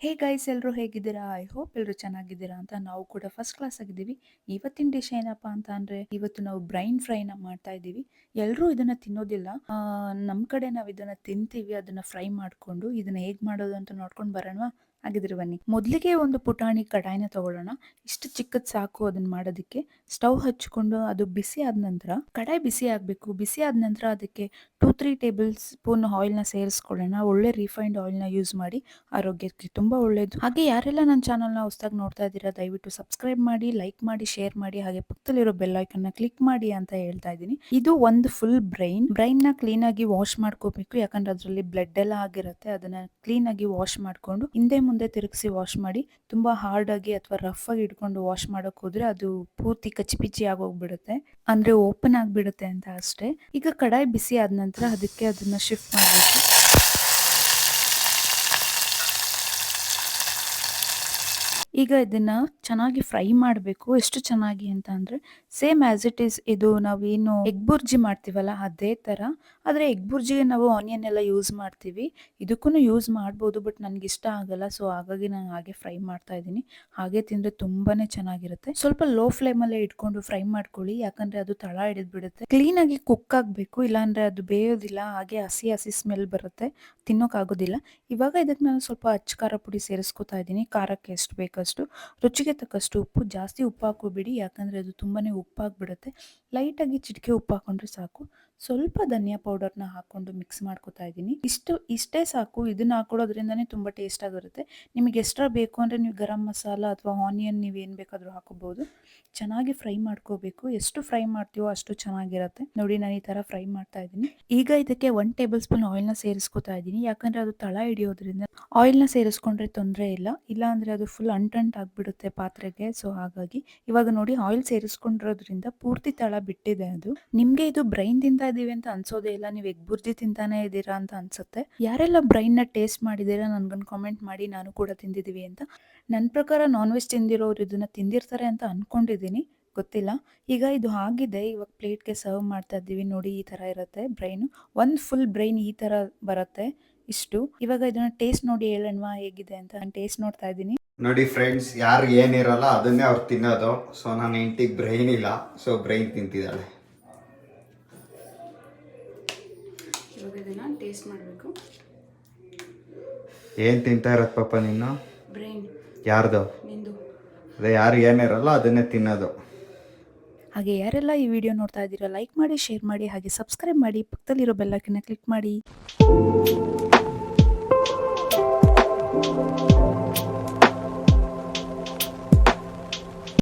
Hey guys ಎಲ್ಲರೂ ಹೇಗಿದ್ದೀರಾ? I hope ಎಲ್ಲರೂ ಚೆನ್ನಾಗಿದ್ದೀರಾ ಅಂತ ನಾವು ಕೂಡ ಫಸ್ಟ್ ಕ್ಲಾಸ್ ಆಗಿದ್ದೀವಿ. ಇವತ್ತಿನ ಡಿಶ್ ಏನಪ್ಪ ಅಂತ ಅಂದ್ರೆ ಇವತ್ತು ನಾವು ಬ್ರೈನ್ ಫ್ರೈನ ಮಾಡ್ತಾ ಇದ್ದೀವಿ. ಎಲ್ಲರೂ ಇದನ್ನ ತಿನ್ನೋದಿಲ್ಲ. ಆ, ನಮ್ ಕಡೆ ನಾವು ಇದನ್ನ ತಿಂತೀವಿ ಅದನ್ನ ಫ್ರೈ ಮಾಡ್ಕೊಂಡು ಇದನ್ನ ಹೇಗ್ ಮಾಡೋದು ಅಂತ ನೋಡ್ಕೊಂಡು ಬರೋಣ ಹಾಗಿದ್ರೆ ಬನ್ನಿ. ಮೊದಲಿಗೆ ಒಂದು ಪುಟಾಣಿ ಕಡಾಯಿನ ತಗೊಳ್ಳೋಣ. ಇಷ್ಟು ಚಿಕ್ಕದ್ ಸಾಕು ಅದನ್ನ ಮಾಡೋದಕ್ಕೆ. ಸ್ಟವ್ ಹಚ್ಕೊಂಡು ಅದು ಬಿಸಿ ಆದ ನಂತರ, ಕಡಾಯಿ ಬಿಸಿ ಆಗಬೇಕು. ಬಿಸಿ ಆದ ನಂತರ ಅದಕ್ಕೆ ಟೂ, ತ್ರೀ ಟೇಬಲ್ ಸ್ಪೂನ್ ಆಯಿಲ್ನ ಸೇರಿಸ್ಕೊಳ್ಳೋಣ. ಒಳ್ಳೆ ರಿಫೈನ್ಡ್ ಆಯಿಲ್ನ ಯೂಸ್ ಮಾಡಿ ಆರೋಗ್ಯಕ್ಕೆ ತುಂಬಾ ಒಳ್ಳೇದು. ಹಾಗೆ ಯಾರೆಲ್ಲ ನನ್ನ ಚಾನಲ್ನ ಹೊಸದಾಗಿ ನೋಡ್ತಾ ಇದ್ದೀರಾ, ದಯವಿಟ್ಟು ಸಬ್ಸ್ಕ್ರೈಬ್ ಮಾಡಿ, ಲೈಕ್ ಮಾಡಿ, ಶೇರ್ ಮಾಡಿ, ಹಾಗೆ ಪಕ್ಕದಲ್ಲಿರೋ ಬೆಲ್ ಐಕನ್ನ ಕ್ಲಿಕ್ ಮಾಡಿ ಅಂತ ಹೇಳ್ತಾ ಇದ್ದೀನಿ. ಇದು ಒಂದು ಫುಲ್ ಬ್ರೈನ್. ಬ್ರೈನ್ನ ಕ್ಲೀನ್ ಆಗಿ ವಾಶ್ ಮಾಡ್ಕೋಬೇಕು. ಯಾಕಂದ್ರೆ ಅದರಲ್ಲಿ ಬ್ಲಡ್ ಎಲ್ಲ ಆಗಿರುತ್ತೆ. ಅದನ್ನ ಕ್ಲೀನ್ ಆಗಿ ವಾಶ್ ಮಾಡ್ಕೊಂಡು ಹಿಂದೆ ಮುಂದೆ ತಿರುಗಿಸಿ ವಾಶ್ ಮಾಡಿ, ತುಂಬಾ ಹಾರ್ಡ್ ಆಗಿ ಅಥವಾ ರಫ್ ಆಗಿ ಇಟ್ಕೊಂಡು ವಾಶ್ ಮಾಡೋಕೆ ಹೋದ್ರೆ ಅದು ಪೂರ್ತಿ ಕಚ್ಚಿಪಿಚ್ಚಿ ಆಗೋಗ್ಬಿಡುತ್ತೆ. ಅಂದ್ರೆ ಓಪನ್ ಆಗಿಬಿಡುತ್ತೆ ಅಂತ ಅಷ್ಟೇ. ಈಗ ಕಡಾಯಿ ಬಿಸಿ ಆದ ನಂತರ ಅದಕ್ಕೆ ಅದನ್ನ ಶಿಫ್ಟ್ ಮಾಡಬೇಕು. ಈಗ ಇದನ್ನ ಚೆನ್ನಾಗಿ ಫ್ರೈ ಮಾಡಬೇಕು. ಎಷ್ಟು ಚೆನ್ನಾಗಿ ಅಂತ ಅಂದರೆ, ಸೇಮ್ ಆಸ್ ಇಟ್ ಈಸ್ ಇದು ನಾವೇನು ಎಗ್ ಬುರ್ಜಿ ಮಾಡ್ತೀವಲ್ಲ ಅದೇ ತರ. ಆದ್ರೆ ಎಗ್ ಬುರ್ಜಿಗೆ ನಾವು ಆನಿಯನ್ ಎಲ್ಲ ಯೂಸ್ ಮಾಡ್ತೀವಿ. ಇದಕ್ಕೂ ಯೂಸ್ ಮಾಡ್ಬೋದು ಬಟ್ ನನಗೆ ಇಷ್ಟ ಆಗಲ್ಲ. ಸೊ ಹಾಗಾಗಿ ನಾನು ಹಾಗೆ ಫ್ರೈ ಮಾಡ್ತಾ ಇದ್ದೀನಿ. ಹಾಗೆ ತಿಂದರೆ ತುಂಬಾನೇ ಚೆನ್ನಾಗಿರುತ್ತೆ. ಸ್ವಲ್ಪ ಲೋ ಫ್ಲೇಮ್ ಅಲ್ಲೇ ಇಟ್ಕೊಂಡು ಫ್ರೈ ಮಾಡ್ಕೊಳ್ಳಿ. ಯಾಕಂದ್ರೆ ಅದು ತಳ ಹಿಡಿದು ಬಿಡುತ್ತೆ ಕ್ಲೀನ್ ಆಗಿ ಕುಕ್ ಆಗಬೇಕು. ಇಲ್ಲಾಂದ್ರೆ ಅದು ಬೇಯೋದಿಲ್ಲ. ಹಾಗೆ ಹಸಿ ಹಸಿ ಸ್ಮೆಲ್ ಬರುತ್ತೆ. ತಿನ್ನೋಕ್ಕಾಗೋದಿಲ್ಲ ಇವಾಗ ಇದಕ್ಕೆ ನಾನು ಸ್ವಲ್ಪ ಅಚ್ಚ ಖಾರ ಪುಡಿ ಸೇರಿಸ್ಕೊತಾ ಇದ್ದೀನಿ. ಖಾರಕ್ಕೆ ಎಷ್ಟು ಬೇಕಷ್ಟು ರುಚಿಗೆ ತಕ್ಕಷ್ಟು ಉಪ್ಪು, ಜಾಸ್ತಿ ಉಪ್ಪು ಹಾಕೋಬಿಡಿ ಯಾಕಂದ್ರೆ ಅದು ತುಂಬಾನೇ ಉಪ್ಪಾಗ್ಬಿಡುತ್ತೆ. ಲೈಟಾಗಿ ಚಿಟಿಕೆ ಉಪ್ಪು ಹಾಕೊಂಡ್ರೆ ಸಾಕು. ಸ್ವಲ್ಪ ಧನಿಯಾ ಪೌಡರ್ನ ಹಾಕೊಂಡು ಮಿಕ್ಸ್ ಮಾಡ್ಕೊತಾ ಇದ್ದೀನಿ. ಇಷ್ಟು, ಇಷ್ಟೇ ಸಾಕು. ಇದನ್ನ ಹಾಕೊಳ್ಳೋದ್ರಿಂದನೇ ತುಂಬಾ ಟೇಸ್ಟ್ ಆಗಿರುತ್ತೆ ನಿಮಗೆ ಎಕ್ಸ್ಟ್ರಾ ಬೇಕು ಅಂದ್ರೆ ನೀವು ಗರಂ ಮಸಾಲ ಅಥವಾ ಆನಿಯನ್ ನೀವು ಏನ್ ಬೇಕಾದರೂ ಹಾಕೋಬಹುದು ಚೆನ್ನಾಗಿ ಫ್ರೈ ಮಾಡ್ಕೋಬೇಕು. ಎಷ್ಟು ಫ್ರೈ ಮಾಡ್ತೀವೋ ಅಷ್ಟು ಚೆನ್ನಾಗಿರುತ್ತೆ. ನೋಡಿ, ನಾನು ಈ ತರ ಫ್ರೈ ಮಾಡ್ತಾ ಇದ್ದೀನಿ. ಈಗ ಇದಕ್ಕೆ ಒನ್ ಟೇಬಲ್ ಸ್ಪೂನ್ ಆಯಿಲ್ನ ಸೇರಿಸ್ಕೊತಾ ಇದ್ದೀನಿ. ಯಾಕಂದ್ರೆ ಅದು ತಳ ಹಿಡಿಯೋದ್ರಿಂದ ಆಯಿಲ್ನ ಸೇರಿಸ್ಕೊಂಡ್ರೆ ತೊಂದರೆ ಇಲ್ಲ. ಇಲ್ಲ ಅಂದ್ರೆ ಅದು ಫುಲ್ ಅಂಟಂಟ್ ಆಗಿಬಿಡುತ್ತೆ ಪಾತ್ರೆಗೆ. ಸೊ ಹಾಗಾಗಿ ಇವಾಗ ನೋಡಿ ಆಯಿಲ್ ಸೇರಿಸ್ಕೊಂಡಿರೋದ್ರಿಂದ ಪೂರ್ತಿ ತಳ ಬಿಟ್ಟಿದೆ ಅದು. ನಿಮ್ಗೆ ಇದು ಬ್ರೈನ್ ತಿಂತಾ ಇದೀವಿ ಅಂತ ಅನ್ಸೋದೇ ಇಲ್ಲ. ನೀವು ಎಗ್ ಬುರ್ಜಿ ತಿಂತಾನೆ ಇದ್ದೀರಾ ಅಂತ ಅನ್ಸುತ್ತೆ. ಯಾರೆಲ್ಲ ಬ್ರೈನ್ನ ಟೇಸ್ಟ್ ಮಾಡಿದ್ದೀರಾ ನನ್ಗೊಂದು ಕಾಮೆಂಟ್ ಮಾಡಿ ನಾನು ಕೂಡ ತಿಂದಿದೀವಿ ಅಂತ. ನನ್ನ ಪ್ರಕಾರ ನಾನ್ ವೆಜ್ ತಿಂದಿರೋರು ಇದನ್ನ ತಿಂದಿರ್ತಾರೆ ಅಂತ ಅನ್ಕೊಂಡಿದ್ದೀನಿ ಗೊತ್ತಿಲ್ಲ. ಈಗ ಇದು ಆಗಿದೆ. ಇವಾಗ ಪ್ಲೇಟ್ಗೆ ಸರ್ವ್ ಮಾಡ್ತಾ ಇದ್ದೀವಿ. ನೋಡಿ ಈ ತರ ಇರುತ್ತೆ ಬ್ರೈನ್ ಒಂದ್ ಫುಲ್ ಬ್ರೈನ್ ಈ ತರ ಬರುತ್ತೆ. ಇಷ್ಟು. ಇವಾಗ ಇದನ್ನ ಟೇಸ್ಟ್ ನೋಡಿ ಹೇಳಣ್ವಾ ಹೇಗಿದೆ ಅಂತ ನಾನು ಟೇಸ್ಟ್ ನೋಡ್ತಾ ಇದ್ದೀನಿ. ನೋಡಿ ಫ್ರೆಂಡ್ಸ್ ಯಾರು ಏನಿರಲ್ಲ ಅದನ್ನೇ ಅವ್ರು ತಿನ್ನೋದು. ಸೊ ನನ್ನ ಹೆಂಡತಿಗೆ ಬ್ರೈನ್ ಇಲ್ಲ. So brain ತಿಂತಿದ್ದಾಳೆ. ಟೇಸ್ಟ್ ಮಾಡಬೇಕು. ಏನು ತಿಂತಾ ಇರೋದು ಪಾಪ ನೀನು? ಬ್ರೈನ್ ಯಾರ್ದು? ನಿಂದು. ಅದೇ ಯಾರು ಏನಿರಲ್ಲ ಅದನ್ನೇ ತಿನ್ನೋದು. ಹಾಗೆ ಯಾರೆಲ್ಲ ಈ ವಿಡಿಯೋ ನೋಡ್ತಾ ಇದ್ದೀರಾ ಲೈಕ್ ಮಾಡಿ ಶೇರ್ ಮಾಡಿ ಹಾಗೆ ಸಬ್ಸ್ಕ್ರೈಬ್ ಮಾಡಿ ಪಕ್ಕದಲ್ಲಿರೋ ಬೆಲ್ಲಕ್ಕಿನ ಕ್ಲಿಕ್ ಮಾಡಿ.